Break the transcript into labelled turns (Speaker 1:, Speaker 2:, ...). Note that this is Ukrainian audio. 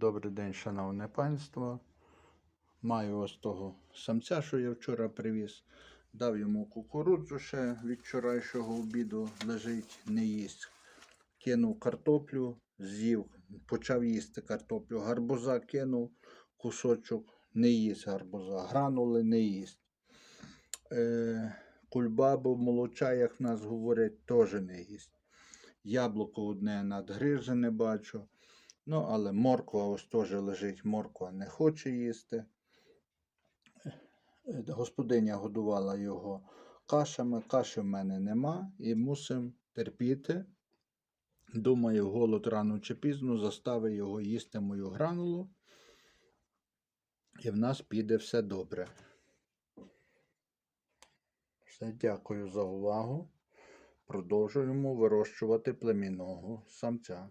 Speaker 1: Добрий день, шановне панство. Маю ось того самця, що я вчора привіз. Дав йому кукурудзу ще від вчорашнього обіду лежить, не їсть. Кинув картоплю, з'їв, почав їсти картоплю. Гарбуза кинув кусочок, не їсть гарбуза. Гранули не їсть. Е, кульбабу, молоча, як в нас говорять, теж не їсть. Яблуко одне надгрижене бачу. Ну, але морква ось теж лежить, морква не хоче їсти. Е, Господиня годувала його кашами, каші в мене нема і мусимо терпіти. Думаю, голод рано чи пізно заставить його їсти мою гранулу. І в нас піде все добре. Все, дякую за увагу. Продовжуємо вирощувати племінного самця.